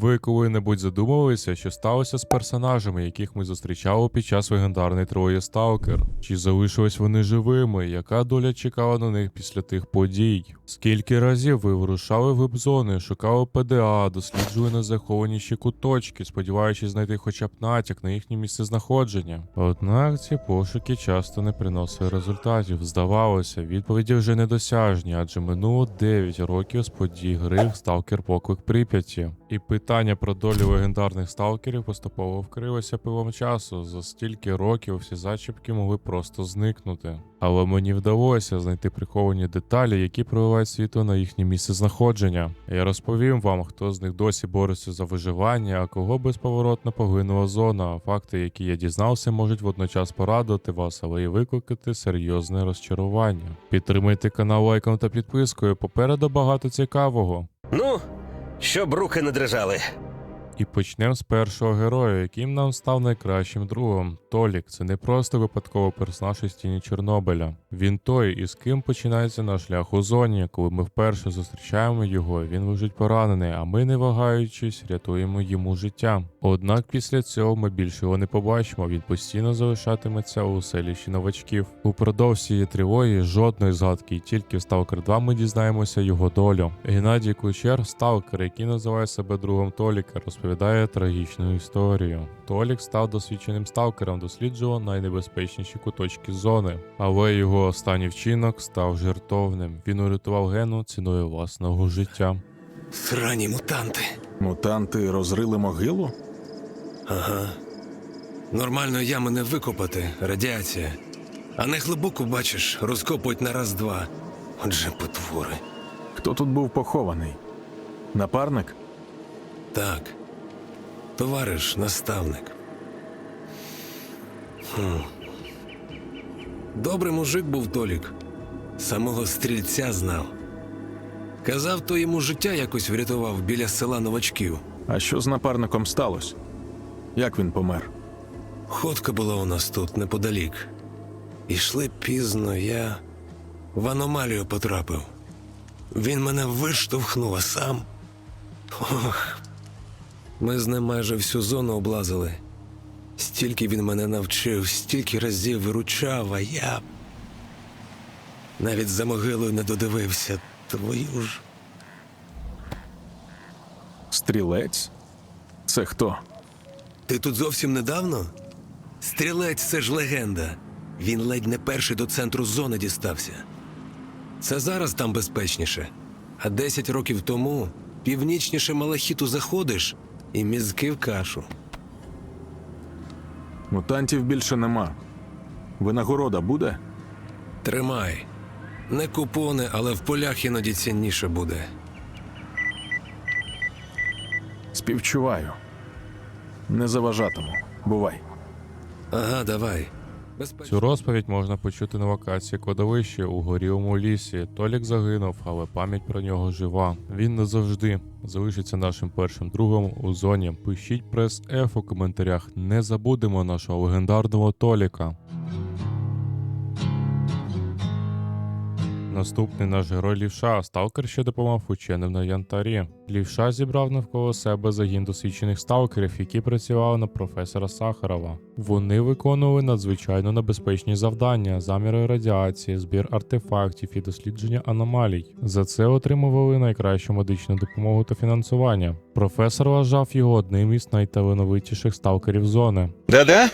Ви коли-небудь задумувалися, що сталося з персонажами, яких ми зустрічали під час легендарної трої Сталкер? Чи залишились вони живими? Яка доля чекала на них після тих подій? Скільки разів ви вирушали в веб-зони, шукали ПДА, досліджували найзахованіші куточки, сподіваючись знайти хоча б натяк на їхнє місце знаходження? Однак ці пошуки часто не приносили результатів. Здавалося, відповіді вже недосяжні, адже минуло 9 років з подій гри Сталкер Поклик Прип'яті. І питання про долю легендарних сталкерів поступово вкрилося пилом часу. За стільки років всі зачіпки могли просто зникнути. Але мені вдалося знайти приховані деталі, які проливають світло на їхнє місце знаходження. Я розповім вам, хто з них досі бореться за виживання, а кого безповоротно поглинула зона. Факти, які я дізнався, можуть водночас порадувати вас, але й викликати серйозне розчарування. Підтримайте канал лайком та підпискою. Попереду багато цікавого. Ну, щоб руки не дрижали. І почнемо з першого героя, яким нам став найкращим другом. Толік це не просто випадковий персонаж із тіні Чорнобиля. Він той, із ким починається наш шлях у зоні. Коли ми вперше зустрічаємо його, він лежить поранений, а ми, не вагаючись, рятуємо йому життя. Однак після цього ми більше його не побачимо. Він постійно залишатиметься у селищі новачків. Упродовж цієї тривоги жодної згадки, і тільки в Сталкер 2 ми дізнаємося його долю. Геннадій Кучер, сталкер, який називає себе другом Толіка, розповідає трагічну історію. Толік став досвідченим сталкером, досліджував найнебезпечніші куточки зони, але його останній вчинок став жертовним. Він урятував гену ціною власного життя. Срані мутанти. Мутанти розрили могилу? Ага. Нормально ями не викопати, радіація. А не глибоко, бачиш, розкопують на раз-два. Отже, потвори. Хто тут був похований? Напарник? Так. Товариш, наставник. Хм. Добрий мужик був Толік. Самого стрільця знав. Казав, то йому життя якось врятував біля села новачків. А що з напарником сталося? Як він помер? Ходка була у нас тут неподалік. Ішли пізно, я в аномалію потрапив. Він мене виштовхнув, а сам. Ох. Ми з ним майже всю зону облазили. Стільки він мене навчив, стільки разів виручав, а я. Навіть за могилою не додивився. Твою ж. Стрілець? Це хто? Ти тут зовсім недавно? Стрілець це ж легенда. Він ледь не перший до центру зони дістався. Це зараз там безпечніше. А 10 років тому північніше Малахіту заходиш і мізки в кашу. Мутантів більше нема. Винагорода буде? Тримай. Не купони, але в полях іноді цінніше буде. Співчуваю. Не заважатиму. Бувай. Ага, давай. Цю розповідь можна почути на вакації кладовище у горілому лісі. Толік загинув, але пам'ять про нього жива. Він не завжди залишиться нашим першим другом у зоні. Пишіть прес F у коментарях. Не забудемо нашого легендарного Толіка. Наступний наш герой Лівша, сталкер, що допомагав ученим на янтарі. Лівша зібрав навколо себе загін досвідчених сталкерів, які працювали на професора Сахарова. Вони виконували надзвичайно небезпечні завдання, заміри радіації, збір артефактів і дослідження аномалій. За це отримували найкращу медичну допомогу та фінансування. Професор вважав його одним із найталановитіших сталкерів зони. Да-да?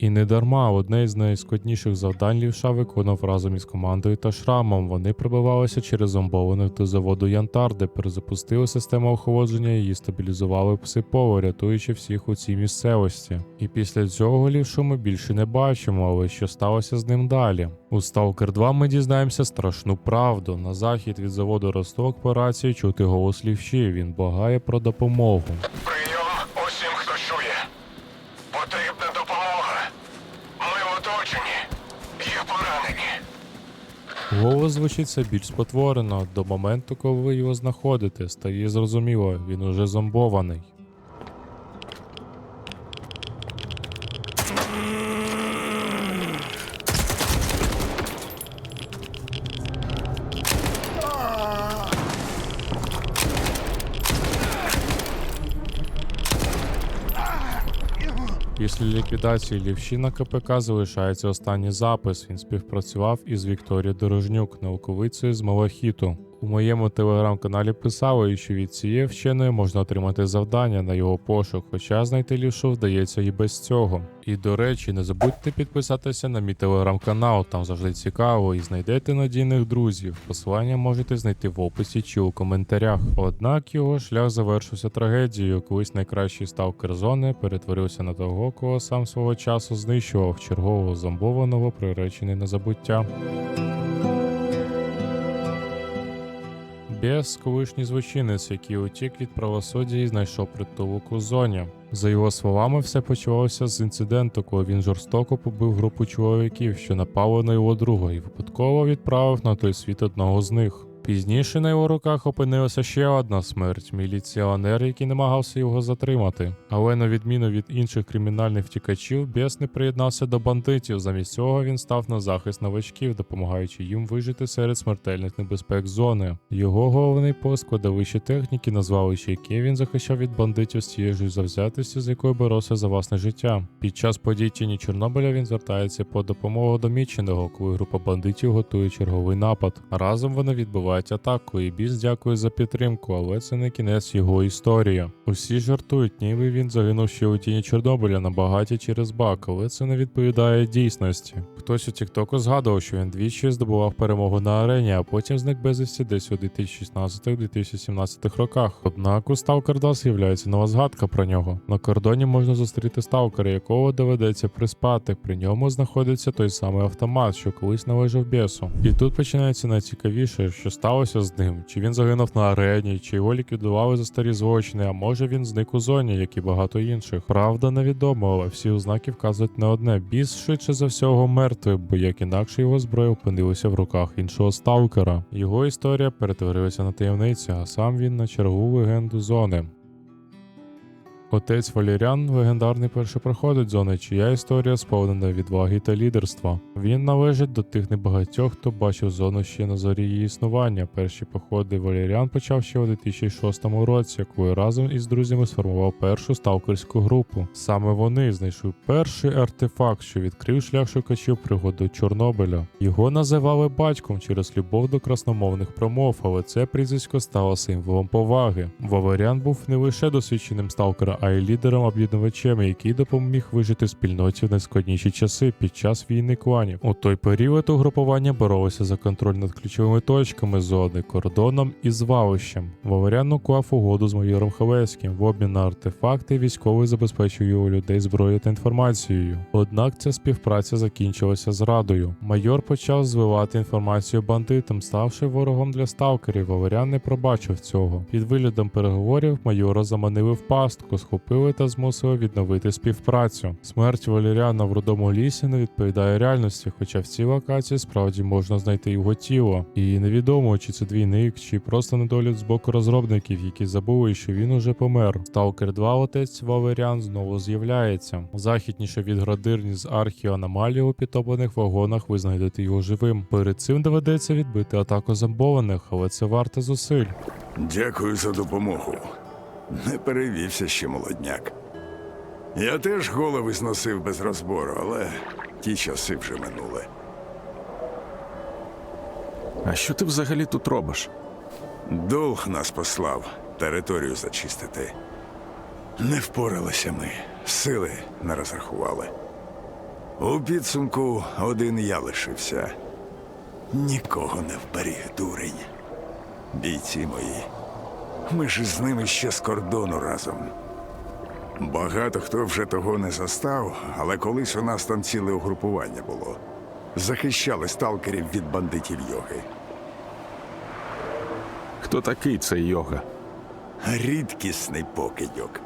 І не дарма одне із найскладніших завдань лівша виконав разом із командою та шрамом. Вони пробивалися через зомбованих до заводу Янтар, де перезапустили систему охолодження її стабілізували псипово, рятуючи всіх у цій місцевості. І після цього лівшу ми більше не бачимо, але що сталося з ним далі. У Stalker 2 ми дізнаємося страшну правду. На захід від заводу Росток по рації чути голос лівші. Він благає про допомогу. Прийом. Потрібна допомога. Ми в оточенні. Є поранені. Голос звучить все більш спотворено. До моменту, коли ви його знаходите, стає зрозуміло, він уже зомбований. Після ліквідації Лівщина на КПК залишається останній запис. Він співпрацював із Вікторією Дорожнюк, науковицею з Малахіту. У моєму телеграм-каналі писали, що від цієї вченої можна отримати завдання на його пошук, хоча знайти лівшу вдається і без цього. І до речі, не забудьте підписатися на мій телеграм-канал, там завжди цікаво, і знайдете надійних друзів. Посилання можете знайти в описі чи у коментарях. Однак його шлях завершився трагедією. Колись найкращий сталкер зони перетворився на того, кого сам свого часу знищував чергового зомбованого, приречений на забуття. Бес колишній злочинець, який утік від правосуддя і знайшов притулок у зоні. За його словами, все почалося з інциденту, коли він жорстоко побив групу чоловіків, що напали на його друга, і випадково відправив на той світ одного з них. Пізніше на його руках опинилася ще одна смерть міліціонер, який намагався його затримати. Але на відміну від інших кримінальних втікачів, Бес не приєднався до бандитів. Замість цього він став на захист новачків, допомагаючи їм вижити серед смертельних небезпек зони. Його головний пост складовище техніки на звалищі, яке він захищав від бандитів з тією ж завзятістю, з якою боровся за власне життя. Під час подій тіні Чорнобиля він звертається по допомогу до Міченого, коли група бандитів готує черговий напад. Разом вони відбивають атаку, і біс дякує за підтримку, але це не кінець його історії. Усі жартують, ніби він загинув ще у тіні Чорнобиля на багаті через бак, але це не відповідає дійсності. Хтось у Тіктоку згадував, що він двічі здобував перемогу на арені, а потім зник безвісті десь у 2016-2017 роках. Однак у Stalker 2 з'являється нова згадка про нього. На кордоні можна зустріти сталкера, якого доведеться приспати. При ньому знаходиться той самий автомат, що колись належав бісу. І тут починається найцікавіше, що сталося з ним. Чи він загинув на арені, чи його ліквідували за старі злочини, а може він зник у зоні, як і багато інших. Правда, невідомо, але всі ознаки вказують на одне: біс швидше за всього мертвий, бо як інакше його зброя опинилася в руках іншого сталкера. Його історія перетворилася на таємницю, а сам він на чергу легенду зони. Отець Валеріан легендарний першопроходець зони, чия історія сповнена відваги та лідерства. Він належить до тих небагатьох, хто бачив зону ще на зорі її існування. Перші походи Валеріан почав ще у 2006 році, коли разом із друзями сформував першу сталкерську групу. Саме вони знайшли перший артефакт, що відкрив шлях шукачів пригоду Чорнобиля. Його називали батьком через любов до красномовних промов, але це прізвисько стало символом поваги. Валеріан був не лише досвідченим сталкером, а й лідером об'єднувачем, який допоміг вижити спільноті в найскладніші часи під час війни кланів. У той період угрупування боролося за контроль над ключовими точками зони, кордоном і звалищем. Валеріан уклав угоду з майором Хавеським в обмін на артефакти. Військовий забезпечив його людей зброєю та інформацією. Однак ця співпраця закінчилася зрадою. Майор почав звивати інформацію бандитам, ставши ворогом для сталкерів. Валеріан не пробачив цього. Під виглядом переговорів майора заманили в пастку, схопили та змусили відновити співпрацю. Смерть Валеріана в рудому лісі не відповідає реальності, хоча в цій локації справді можна знайти його тіло. І невідомо, чи це двійник, чи просто недолік з боку розробників, які забули, що він уже помер. Сталкер 2 отець Валеріан знову з'являється. Західніше від градирні з архіаномалії у підтоплених вагонах ви знайдете його живим. Перед цим доведеться відбити атаку зомбованих, але це варте зусиль. Дякую за допомогу. Не перевівся ще молодняк. Я теж голови зносив без розбору, але ті часи вже минули. А що ти взагалі тут робиш? Долг нас послав територію зачистити. Не впоралися ми, сили не розрахували. У підсумку один я лишився. Нікого не вберіг, дурень. Бійці мої. Ми ж з ними ще з кордону разом. Багато хто вже того не застав, але колись у нас там ціле угрупування було. Захищали сталкерів від бандитів йоги. Хто такий цей йога? Рідкісний покидьок.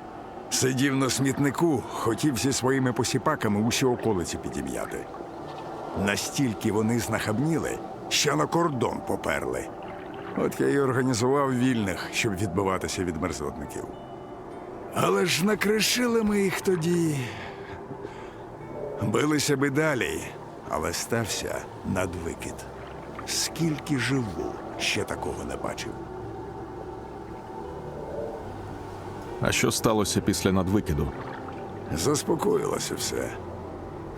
Сидів на смітнику, хотів зі своїми посіпаками усі околиці підім'яти. Настільки вони знахабніли, що на кордон поперли. От я й організував вільних, щоб відбиватися від мерзотників. Але ж накришили ми їх тоді. Билися би далі, але стався надвикид. Скільки живу, ще такого не бачив. А що сталося після надвикиду? Заспокоїлося все.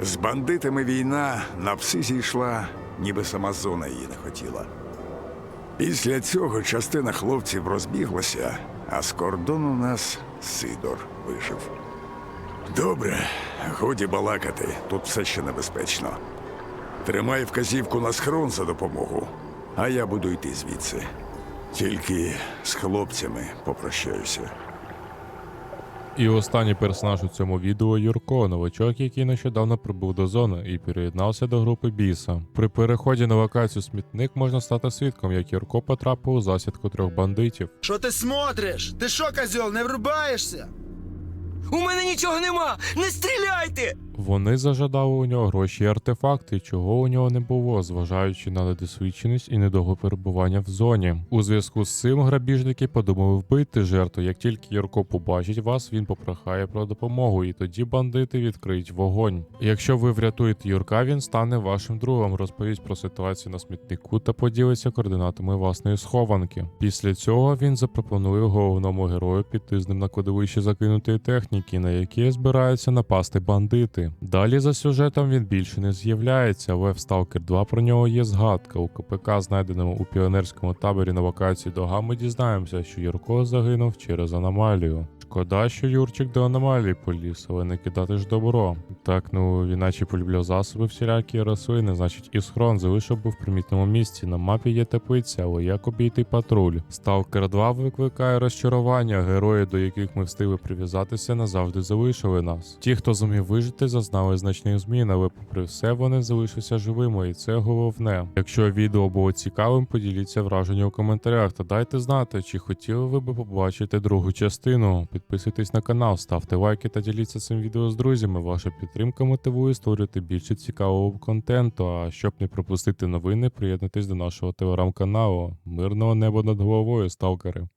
З бандитами війна на пси зійшла, ніби сама зона її не хотіла. Після цього частина хлопців розбіглася, а з кордону нас Сидор вижив. Добре, годі балакати, тут все ще небезпечно. Тримай вказівку на схрон за допомогу, а я буду йти звідси. Тільки з хлопцями попрощаюся. І останній персонаж у цьому відео Юрко, новачок, який нещодавно прибув до зони і приєднався до групи Біса. При переході на локацію смітник можна стати свідком, як Юрко потрапив у засідку трьох бандитів. Що ти смотриш? Ти що, козьол, не врубаєшся? У мене нічого нема! Не стріляйте! Вони зажадали у нього гроші і артефакти, чого у нього не було, зважаючи на недосвідченість і недовге перебування в зоні. У зв'язку з цим грабіжники подумали вбити жертву. Як тільки Юрко побачить вас, він попрохає про допомогу, і тоді бандити відкриють вогонь. Якщо ви врятуєте Юрка, він стане вашим другом, розповість про ситуацію на смітнику та поділиться координатами власної схованки. Після цього він запропонує головному герою піти з ним на кладовище закинутої техніки, на яке збираються напасти бандити. Далі за сюжетом він більше не з'являється, але в Stalker 2 про нього є згадка. У КПК, знайденому у піонерському таборі на вакації до Гами, дізнаємося, що Юрко загинув через аномалію. Шкода, що Юрчик до аномалії поліз, але не кидати ж добро. Так, ну він наче полюбляв засоби всілякі рослини, значить і схрон залишив би в примітному місці. На мапі є теплиця, але як обійти патруль? Stalker 2 викликає розчарування. Герої, до яких ми встигли прив'язатися, назавжди залишили нас. Ті, хто зумів вижити, зазнали значних змін, але попри все вони залишилися живими, і це головне. Якщо відео було цікавим, поділіться враження у коментарях та дайте знати, чи хотіли ви би побачити другу частину. Підписуйтесь на канал, ставте лайки та діліться цим відео з друзями. Ваша підтримка мотивує створювати більше цікавого контенту. А щоб не пропустити новини, приєднуйтесь до нашого телеграм-каналу. Мирного неба над головою, сталкери.